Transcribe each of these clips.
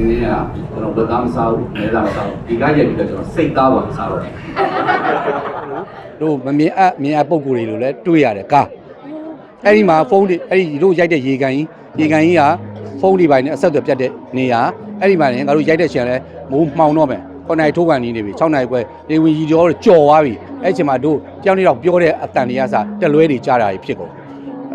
င်းနေကကျွန်တော်ဘယ်သားမစားဘူးမဲသားမစားဘူးဒီကရက်ပြီးတော့ကျွန်တော်စိတ်သားပါမစားတော့ဘူးတို့မမြင်အပ်မြင်အပ်ပုံကိုယ်တွေလို့လည်းတွေ့ရတယ်ကားအဲ့ဒီမှာဖုန်းတွေအဲ့ဒီတို့ရိုက်တဲ့ရေကန်ကြီးရေကန်ကြီးကဖုန်းတွေပိုင်းနဲ့အဆက်အသွယ်ပြတ်တဲ့နေရာအဲ့ဒီမှာလည်းငါတို့ရိုက်တဲ့ရှင်လဲမိုးမှောင်တော့မယ်9နိုင်ထိုးကန်နေနေပြီ6နိုင်ခွဲလေဝင်ကြီးကျော်ကြော်သွားပြီအဲ့ချိန်မှာတို့ကြောင်းနေတော့ပြောတဲ့အတန်တွေကစတက်လွဲတွေကြားတာတွေဖြစ်ကုန်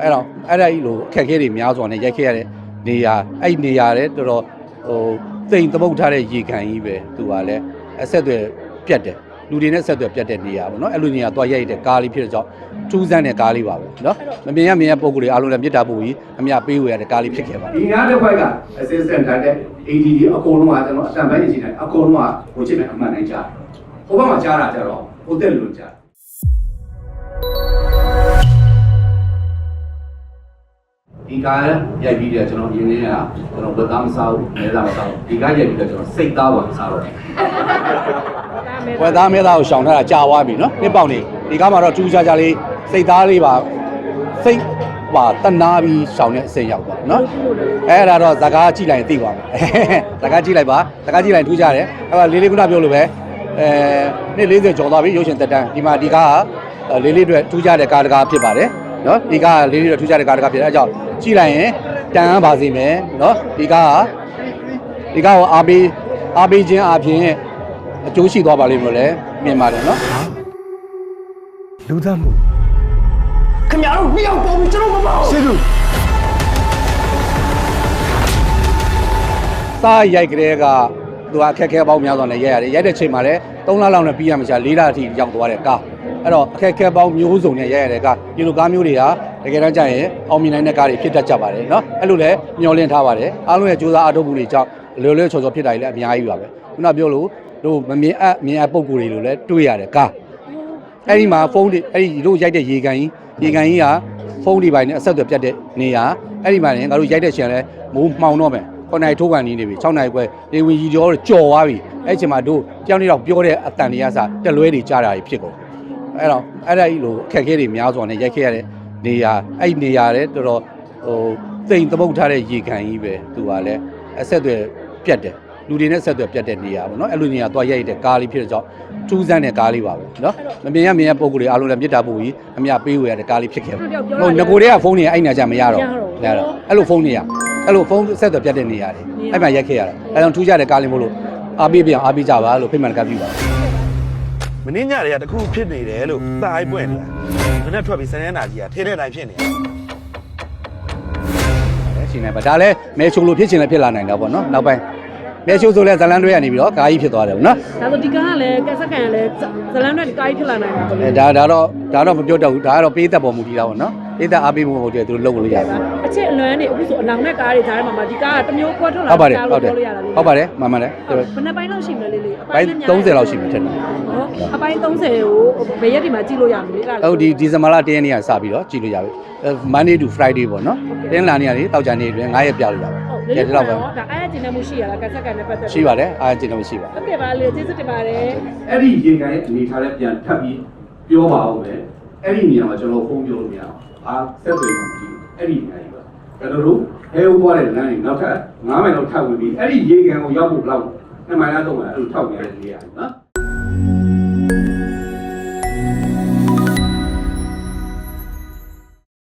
အဲ့တော့အဲ့ဒါကြီးလိုအခက်အခဲတွေများစွာနဲ့ရိုက်ခဲ့ရတဲ့နေရာအဲ့ဒီနေရာလည်းတော်တော် ဟိုသိမ့်တပုတ်ထားတဲ့ရေကန်ကြီးပဲသူကလည်းအဆက်အသွယ်ပြတ်တယ်လူတွေနဲ့ဆက်သွယ်ပြတ်တဲ့နေရာပေါ့နော်အဲ့လိုနေရာသွားရိုက်တဲ့ကားလေးဖြစ်တဲ့ကြောင့်ထူးဆန်းတဲ့ကားလေးပါပဲနော်မမြင်ရမြင်ရပုံကိုယ်တွေအားလုံးလည်းမြစ်တာပို့ပြီးအမြပေးဝေရတဲ့ကားလေးဖြစ်ခဲ့ပါတယ်ဒီနားတစ်ခွက်က assistant ထားတဲ့ ADD အကုန်လုံးကကျွန်တော်အတန်ပိုင်းနေနေအကုန်လုံးကဟိုချစ်မယ်အမှန်တိုင်းကြားဟိုဘက်မှာကြားတာကြတော့ဟိုတက်လို့ကြား ဒီကားရိုက်ပြီးတော့ကျွန်တော်ရင်းနေကကျွန်တော်ဘယ်သားမစားဘူးမဲသားမစားဘူးဒီကားရိုက်ပြီးတော့ကျွန်တော်စိတ်သားပါမစားတော့ဘူးဝက်သားမဲသားကိုရှောင်ထားတာကြာသွားပြီနော်နှစ်ပေါက်နေဒီကားမှာတော့ထူးခြားခြားလေးစိတ်သားလေးပါစိတ်ပါတနာပြီးရှောင်တဲ့အစိမ်ရောက်သွားနော်အဲ့ဒါတော့ဇကားကြည့်လိုက်ရင်သိပါမယ်ဇကားကြည့်လိုက်ပါဇကားကြည့်လိုက်ရင်ထူးခြားတယ်အဲ့ဒါလေးလေးခုနပြောလို့ပဲအဲနှစ်40ကျော်သွားပြီရုပ်ရှင်သက်တမ်းဒီမှာဒီကားကလေးလေးအတွက်ထူးခြားတဲ့ကားတကားဖြစ်ပါတယ်နော်ဒီကားကလေးလေးအတွက်ထူးခြားတဲ့ကားတကားဖြစ်တယ်အဲဒါကြောင့် ကြည့်လိုက်ရင်တန်ပါစေမယ်နော်ဒီကားကဒီကားကိုအားပေးအားပေးခြင်းအပြင်အကျိုးရှိသွားပါလိမ့်မလို့လည်းမြင်ပါတယ်နော်လူသားမှုခင်ဗျားတို့နှစ်ယောက်ပေါ်ပြီးကျွန်တော်မပေါ့စေသူစားရိုက်ကလေးကသူကအခက်အခဲပေါင်းများစွာနဲ့ရိုက်ရတယ်ရိုက်တဲ့ချိန်မှာလည်း3လလောက်နဲ့ပြီးရမှာရှာ4လအထိရောက်သွားတဲ့ကား အဲ့တော့အခက်အခဲပေါင်းမျိုးစုံနဲ့ရိုက်ရတဲ့ကားဒီလိုကားမျိုးတွေဟာတကယ်တမ်းကျရင်အောင်မြင်နိုင်တဲ့ကားတွေဖြစ်တတ်ကြပါတယ်နော်အဲ့လိုလဲမျှော်လင့်ထားပါတယ်အားလုံးရဲ့စူးစမ်းအထောက်အပံ့တွေကြောင့်လွယ်လွယ်ချော်ချော်ဖြစ်တာကြီးလည်းအများကြီးပါပဲခုနပြောလို့တို့မမြင်အပ်မြင်အပ်ပုံကိုယ်တွေလို့လည်းတွေးရတယ်ကားအဲ့ဒီမှာဖုန်းတွေအဲ့ဒီတို့ရိုက်တဲ့ရေကန်ကြီးရေကန်ကြီးကဖုန်းတွေပိုင်းနဲ့အဆက်အသွယ်ပြတ်တဲ့နေရာအဲ့ဒီမှာလည်းငါတို့ရိုက်တဲ့ချိန်လဲမိုးမှောင်တော့မယ်9နိုင်ထိုးကန်နေနေပြီ6နိုင်ခွဲနေဝင်ကြီးကျော်ကြော်သွားပြီအဲ့ချိန်မှာတို့ကြောင်းနေတော့ပြောတဲ့အတန်တွေကစတက်လွဲတွေကြားတာဖြစ်ကုန် အဲ့တော့အဲ့ဒါကြီးလိုအခက်အခဲတွေများစွာနဲ့ရိုက်ခဲ့ရတဲ့နေရာအဲ့ဒီနေရာလည်းတော်တော်ဟိုသိမ့်တပုတ်ထားတဲ့ရေကန်ကြီးပဲသူကလည်းအဆက်အသွယ်ပြတ်တယ်လူတွေနဲ့ဆက်သွယ်ပြတ်တဲ့နေရာပေါ့နော်အဲ့လိုနေရာသွားရိုက်တဲ့ကားလေးဖြစ်တဲ့ကြောင့်ထူးဆန်းတဲ့ကားလေးပါပဲနော်မမြင်ရမြင်ရပုံကိုယ်တွေအားလုံးလည်းမြစ်တာပို့ပြီးအမြပေးဝေရတဲ့ကားလေးဖြစ်ခဲ့ပါတယ်ဟိုငကိုတွေကဖုန်းတွေအဲ့နာကြမရတော့ရတော့အဲ့လိုဖုန်းတွေကအဲ့လိုဖုန်းဆက်သွယ်ပြတ်တဲ့နေရာတွေအဲ့မှာရိုက်ခဲ့ရတာအဲ့ကြောင့်ထူးခြားတဲ့ကားလေးမို့လို့အားပေးပြန်အားပေးကြပါလို့ဖိတ်မှန်ကပ်ပြပါ မင်းညတွေကတခုဖြစ်နေတယ်လို့သာအိုက်ပွင့်နေတာမင်းနဲ့ထွက်ပြီးစနေနာကြီးကထင်းတဲ့တိုင်းဖြစ်နေတယ်တယ်ရှင်နေပါဒါလည်းမဲချိုလို့ဖြစ်ချင်လည်းဖြစ်လာနိုင်တာပေါ့နော်နောက်ပိုင်း မဲချိုဆိုလဲဇလန်တွေကနေပြီးတော့ကာကြီးဖြစ်သွားတယ်ပေါ့နော်ဒါဆိုဒီကားကလည်းကက်ဆက်ကန်ကလည်းဇလန်နဲ့ကိုင်းဖြစ်လာနိုင်တာပေါ့လေအဲဒါဒါတော့ဒါတော့မပြောတတ်ဘူးဒါကတော့ပေးသက်ပေါ်မူတည်တာပေါ့နော်ပေးသက်အားပေးမှုဟုတ်တယ်သူတို့လုပ်လို့ရတယ်အချစ်အလွမ်းနေအခုဆိုအနောင်နဲ့ကားတွေကြားထဲမှာမှဒီကားကတစ်မျိုးကွက်ထွက်လာဟုတ်ပါတယ်ကားဟုတ်တယ်လို့ပြောလို့ရတာလေဟုတ်ပါတယ်မှန်ပါတယ်ဘယ်နှစ်ပိုင်းလောက်ရှိမလဲလေးလေးအပိုင်းနဲ့များ30လောက်ရှိမှထင်တယ်ဟုတ်အပိုင်း30ကိုဘယ်ရက်ဒီမှာကြည့်လို့ရမလဲလားဟုတ်ဒီဒီဇင်ဘာလ10ရက်နေ့ကစပြီးတော့ကြည့်လို့ရပြီအဲ Monday to Friday ပေါ့နော်တင်းလာနေ့ကနေတောက်ကြနေ့အတွင်း9ရက်ပြလို့ရပါဟုတ်တယ် လေးဒီလေးလောက်တော့ပဲဒါအားရကျင်နေမှုရှိရလားကက်ဆက်ကန်နဲ့ပတ်သက်ရှိပါတယ်အားကျင်တော့ရှိပါဟုတ်ကဲ့ပါလေကျေးဇူးတင်ပါတယ်အဲ့ဒီရေကန်ရဲ့အနေထားလည်းပြန်ထပ်ပြီးပြောပါဦးမယ်အဲ့ဒီနေရာမှာကျွန်တော်ဖုန်းပြောလို့မရအောင်အာဆက်သွယ်မှမကြည့်ဘူးအဲ့ဒီနေရာကြီးပါကျွန်တော်တို့ဟဲဟိုပွားတဲ့လမ်းကြီးနောက်ထပ်9မိုင်လောက်ထပ်ဝင်ပြီးအဲ့ဒီရေကန်ကိုရောက်ဖို့ဘယ်လောက်2မိုင်လား3မိုင်အဲ့လိုထောက်နေရတဲ့နေရာနော်